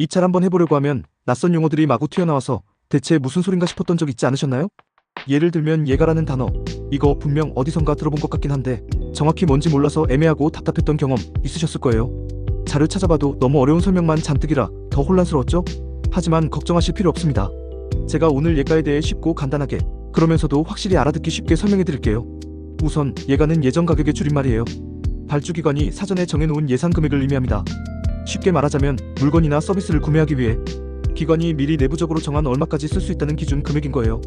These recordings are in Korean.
입찰 한번 해보려고 하면 낯선 용어들이 마구 튀어나와서 대체 무슨 소린가 싶었던 적 있지 않으셨나요? 예를 들면 예가라는 단어. 이거 분명 어디선가 들어본 것 같긴 한데 정확히 뭔지 몰라서 애매하고 답답했던 경험 있으셨을 거예요. 자료 찾아봐도 너무 어려운 설명만 잔뜩이라 더 혼란스러웠죠? 하지만 걱정하실 필요 없습니다. 제가 오늘 예가에 대해 쉽고 간단하게 그러면서도 확실히 알아듣기 쉽게 설명해 드릴게요. 우선 예가는 예정 가격의 줄임말이에요. 발주기관이 사전에 정해놓은 예상 금액을 의미합니다. 쉽게 말하자면 물건이나 서비스를 구매하기 위해 기관이 미리 내부적으로 정한 얼마까지 쓸 수 있다는 기준 금액인 거예요.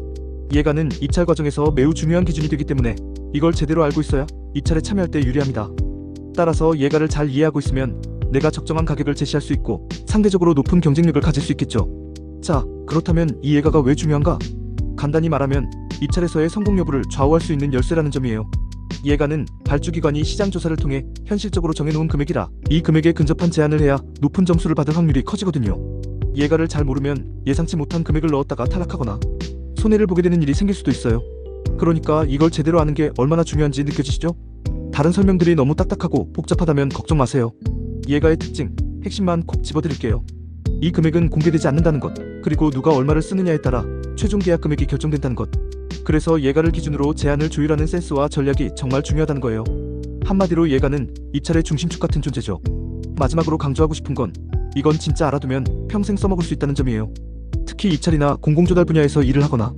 예가는 입찰 과정에서 매우 중요한 기준이 되기 때문에 이걸 제대로 알고 있어야 입찰에 참여할 때 유리합니다. 따라서 예가를 잘 이해하고 있으면 내가 적정한 가격을 제시할 수 있고 상대적으로 높은 경쟁력을 가질 수 있겠죠. 자, 그렇다면 이 예가가 왜 중요한가? 간단히 말하면 입찰에서의 성공 여부를 좌우할 수 있는 열쇠라는 점이에요. 예가는 발주기관이 시장 조사를 통해 현실적으로 정해놓은 금액이라 이 금액에 근접한 제안을 해야 높은 점수를 받을 확률이 커지거든요. 예가를 잘 모르면 예상치 못한 금액을 넣었다가 탈락하거나 손해를 보게 되는 일이 생길 수도 있어요. 그러니까 이걸 제대로 아는 게 얼마나 중요한지 느껴지시죠? 다른 설명들이 너무 딱딱하고 복잡하다면 걱정 마세요. 예가의 특징, 핵심만 콕 집어드릴게요. 이 금액은 공개되지 않는다는 것, 그리고 누가 얼마를 쓰느냐에 따라 최종 계약 금액이 결정된다는 것. 그래서 예가를 기준으로 제안을 조율하는 센스와 전략이 정말 중요하다는 거예요. 한마디로 예가는 입찰의 중심축 같은 존재죠. 마지막으로 강조하고 싶은 건 이건 진짜 알아두면 평생 써먹을 수 있다는 점이에요. 특히 입찰이나 공공조달 분야에서 일을 하거나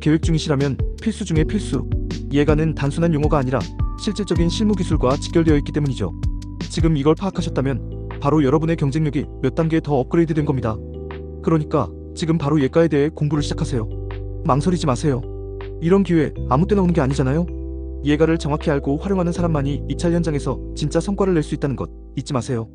계획 중이시라면 필수 중의 필수. 예가는 단순한 용어가 아니라 실질적인 실무 기술과 직결되어 있기 때문이죠. 지금 이걸 파악하셨다면 바로 여러분의 경쟁력이 몇 단계 더 업그레이드 된 겁니다. 그러니까 지금 바로 예가에 대해 공부를 시작하세요. 망설이지 마세요. 이런 기회 아무 때나 오는 게 아니잖아요. 예가를 정확히 알고 활용하는 사람만이 입찰 현장에서 진짜 성과를 낼 수 있다는 것 잊지 마세요.